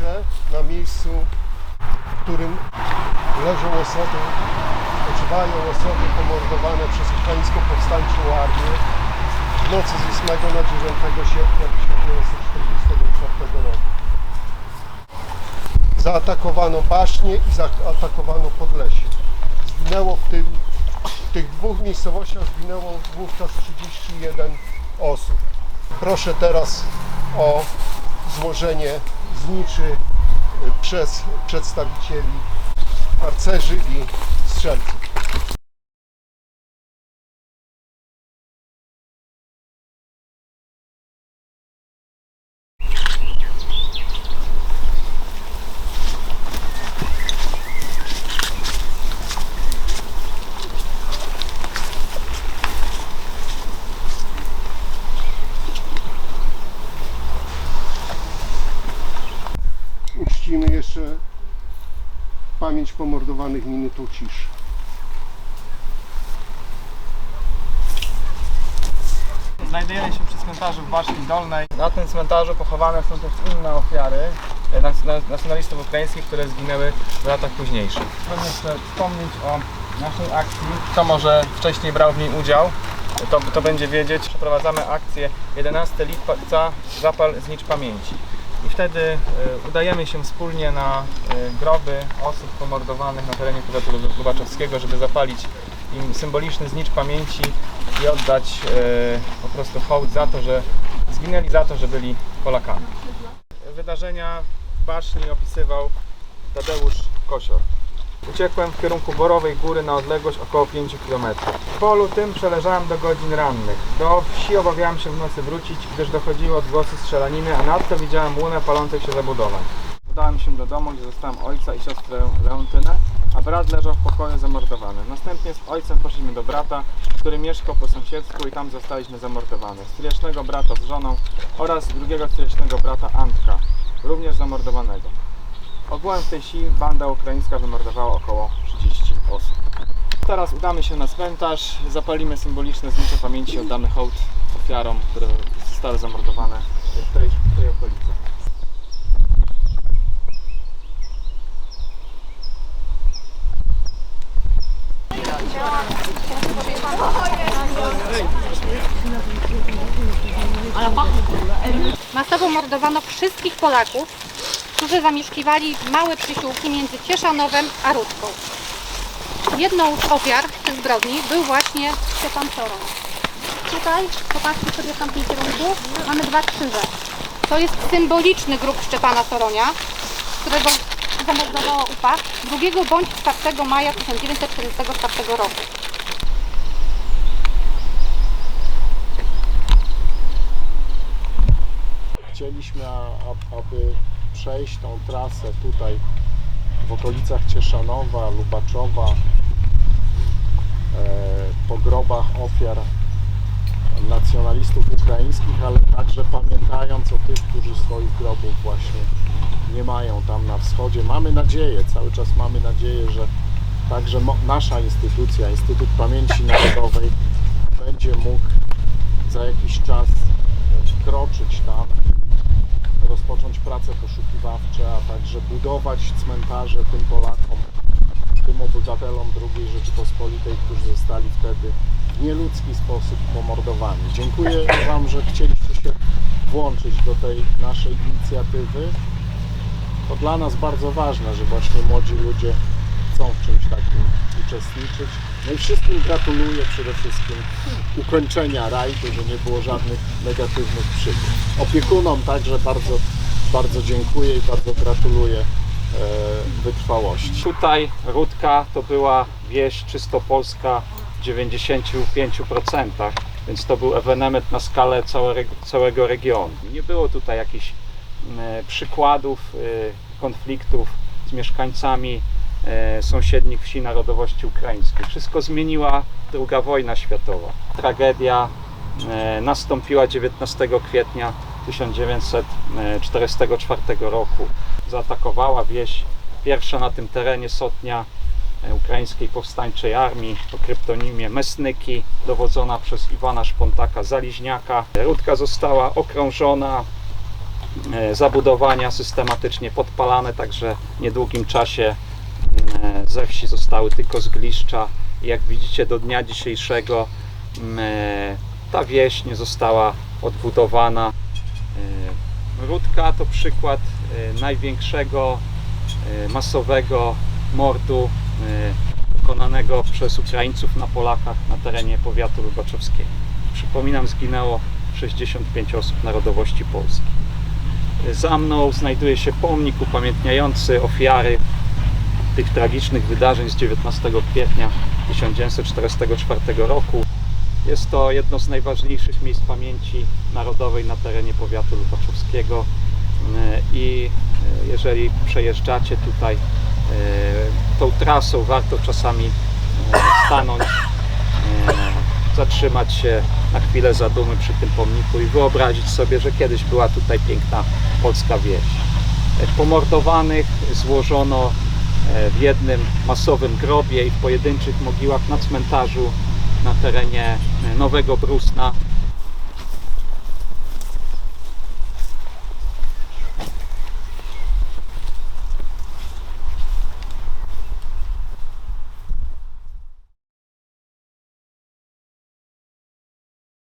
na miejscu, w którym leżą osoby, spoczywają osoby pomordowane przez ukraińską powstańczą armię w nocy z 8 na 9 sierpnia 1944 roku. Zaatakowano Basznię i zaatakowano Podlesie. Zginęło w, tym, w tych dwóch miejscowościach zginęło wówczas 31 osób. Proszę teraz o złożenie zniczy y, przez przedstawicieli harcerzy i strzelców. Uczcimy jeszcze pamięć pomordowanych minutą ciszy. Znajdujemy się przy cmentarzu w Baszni Dolnej. Na tym cmentarzu pochowane są też inne ofiary e, nac- nacjonalistów ukraińskich, które zginęły w latach późniejszych. Chciałbym jeszcze wspomnieć o naszej akcji. Kto może wcześniej brał w niej udział, to, to będzie wiedzieć. Przeprowadzamy akcję 11 lipca Zapal Znicz Pamięci. I wtedy e, udajemy się wspólnie na e, groby osób pomordowanych na terenie powiatu Lub- lubaczowskiego, żeby zapalić im symboliczny znicz pamięci i oddać e, po prostu hołd za to, że zginęli za to, że byli Polakami. Wydarzenia w Baszni opisywał Tadeusz Kosior. Uciekłem w kierunku Borowej Góry na odległość około 5 km. Polu tym przeleżałem do godzin rannych. Do wsi obawiałem się w nocy wrócić, gdyż dochodziły odgłosy strzelaniny, a nadto widziałem łunę palących się zabudowań. Udałem się do domu, gdzie zostałem ojca i siostrę Leontynę, a brat leżał w pokoju zamordowany. Następnie z ojcem poszliśmy do brata, który mieszkał po sąsiedztwu i tam zostaliśmy zamordowani. Stryjecznego brata z żoną oraz drugiego stryjecznego brata Antka, również zamordowanego. Ogółem w tej wsi banda ukraińska wymordowała około 30 osób. Teraz udamy się na cmentarz, zapalimy symboliczne znicze pamięci, oddamy hołd ofiarom, które zostały zamordowane w tej, w tej okolicy. Masowo mordowano wszystkich Polaków, którzy zamieszkiwali małe przysiłki między Cieszanowem a Rudką. Jedną z ofiar tych zbrodni był właśnie Stefan Soron. Tutaj, popatrzcie sobie w tamtym kierunku, mamy dwa krzyże. To jest symboliczny grób Szczepana Soronia, którego zamordowała UPA 2 bądź 4 maja 1944 roku. Chcieliśmy, aby przejść tą trasę tutaj w okolicach Cieszanowa, Lubaczowa, po grobach ofiar nacjonalistów ukraińskich, ale także pamiętając o tych, którzy swoich grobów właśnie nie mają tam na wschodzie. Mamy nadzieję, cały czas mamy nadzieję, że także nasza instytucja, Instytut Pamięci Narodowej będzie mógł za jakiś czas wkroczyć tam rozpocząć prace poszukiwawcze, a także budować cmentarze tym Polakom, obywatelom II Rzeczypospolitej, którzy zostali wtedy w nieludzki sposób pomordowani. Dziękuję Wam, że chcieliście się włączyć do tej naszej inicjatywy. To dla nas bardzo ważne, że właśnie młodzi ludzie chcą w czymś takim uczestniczyć. No i wszystkim gratuluję przede wszystkim ukończenia rajdu, że nie było żadnych negatywnych przygód. Opiekunom także bardzo, bardzo dziękuję i bardzo gratuluję wytrwałości. Tutaj Rudka to była wieś czysto polska w 95%, więc to był ewenement na skalę całego, całego regionu. Nie było tutaj jakichś mm, przykładów y, konfliktów z mieszkańcami e, sąsiednich wsi narodowości ukraińskiej. Wszystko zmieniła II wojna światowa. Tragedia e, nastąpiła 19 kwietnia 1944 roku. Zaatakowała wieś pierwsza na tym terenie sotnia e, ukraińskiej powstańczej armii o kryptonimie Mesnyki, dowodzona przez Iwana Szpontaka Zaliźniaka. Rudka została okrążona e, zabudowania systematycznie podpalane, także w niedługim czasie e, ze wsi zostały tylko zgliszcza. Jak widzicie do dnia dzisiejszego m, e, ta wieś nie została odbudowana. E, Rudka to przykład e, największego e, masowego mordu e, dokonanego przez Ukraińców na Polakach na terenie powiatu lubaczowskiego. Przypominam, zginęło 65 osób narodowości polskiej. E, Za mną znajduje się pomnik upamiętniający ofiary tych tragicznych wydarzeń z 19 kwietnia 1944 roku. Jest to jedno z najważniejszych miejsc pamięci narodowej na terenie powiatu lubaczowskiego E, i e, jeżeli przejeżdżacie tutaj e, tą trasą, warto czasami stanąć, zatrzymać się na chwilę zadumy przy tym pomniku i wyobrazić sobie, że kiedyś była tutaj piękna polska wieś. Pomordowanych złożono w jednym masowym grobie i w pojedynczych mogiłach na cmentarzu na terenie e, Nowego Brusna